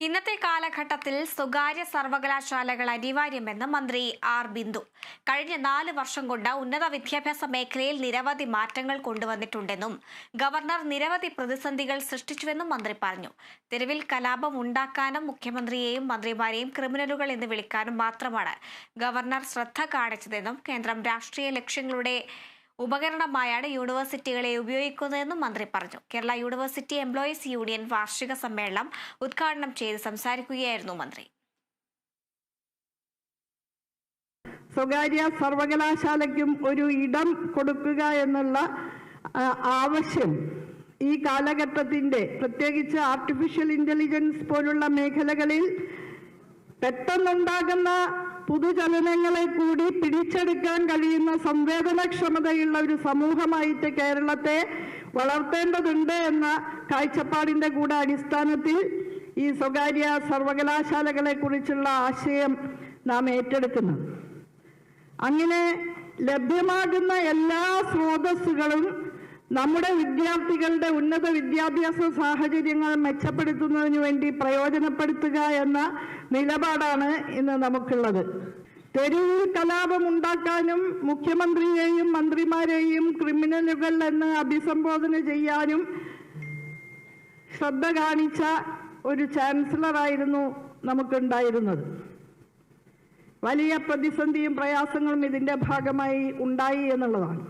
ഇന്നത്തെ കാലഘട്ടത്തിൽ സ്വകാര്യ സർവകലാശാലകൾ അനിവാര്യമെന്ന് മന്ത്രി ആർ ബിന്ദു. കഴിഞ്ഞ നാല് വർഷം കൊണ്ട് ഉന്നത വിദ്യാഭ്യാസ മേഖലയിൽ നിരവധി മാറ്റങ്ങൾ കൊണ്ടുവന്നിട്ടുണ്ടെന്നും ഗവർണർ നിരവധി പ്രതിസന്ധികൾ സൃഷ്ടിച്ചുവെന്നും മന്ത്രി പറഞ്ഞു. തെരുവിൽ കലാപം ഉണ്ടാക്കാനും മുഖ്യമന്ത്രിയെയും മന്ത്രിമാരെയും ക്രിമിനലുകൾ എന്ന് വിളിക്കാനും മാത്രമാണ് ഗവർണർ ശ്രദ്ധ കാണിച്ചതെന്നും കേന്ദ്രം രാഷ്ട്രീയ ലക്ഷ്യങ്ങളുടെ ഉപകരണമായാണ് യൂണിവേഴ്സിറ്റികളെ ഉപയോഗിക്കുന്നതെന്നും മന്ത്രി പറഞ്ഞു. കേരള യൂണിവേഴ്സിറ്റി എംപ്ലോയീസ് യൂണിയൻ വാർഷിക സമ്മേളനം ഉദ്ഘാടനം ചെയ്ത് സംസാരിക്കുകയായിരുന്നു മന്ത്രി. സ്വകാര്യ സർവകലാശാലയ്ക്കും ഒരു ഇടം കൊടുക്കുക എന്നുള്ള ആവശ്യം ഈ കാലഘട്ടത്തിന്റെ പ്രത്യേകിച്ച് ആർട്ടിഫിഷ്യൽ ഇന്റലിജൻസ് പോലുള്ള മേഖലകളിൽ പെട്ടെന്നുണ്ടാകുന്ന പുതുചലനങ്ങളെ കൂടി പിടിച്ചെടുക്കാൻ കഴിയുന്ന സംവേദനക്ഷമതയുള്ള ഒരു സമൂഹമായിട്ട് കേരളത്തെ വളർത്തേണ്ടതുണ്ട് എന്ന കാഴ്ചപ്പാടിന്റെ കൂടെ അടിസ്ഥാനത്തിൽ ഈ സ്വകാര്യ സർവകലാശാലകളെ കുറിച്ചുള്ള ആശയം നാം ഏറ്റെടുക്കുന്നു അങ്ങനെ ലഭ്യമാകുന്ന എല്ലാ സ്രോതസ്സുകളും നമ്മുടെ വിദ്യാർത്ഥികളുടെ ഉന്നത വിദ്യാഭ്യാസ സാഹചര്യങ്ങൾ മെച്ചപ്പെടുത്തുന്നതിന് വേണ്ടി പ്രയോജനപ്പെടുത്തുക എന്ന നിലപാടാണ് ഇന്ന് നമുക്കുള്ളത്. തെരുവിൽ കലാപം ഉണ്ടാക്കാനും മുഖ്യമന്ത്രിയെയും മന്ത്രിമാരെയും ക്രിമിനലുകൾ എന്ന് അഭിസംബോധന ചെയ്യാനും ശ്രദ്ധ കാണിച്ച ഒരു ചാൻസലറായിരുന്നു നമുക്കുണ്ടായിരുന്നത്. വലിയ പ്രതിസന്ധിയും പ്രയാസങ്ങളും ഇതിന്റെ ഭാഗമായി ഉണ്ടായി എന്നുള്ളതാണ്.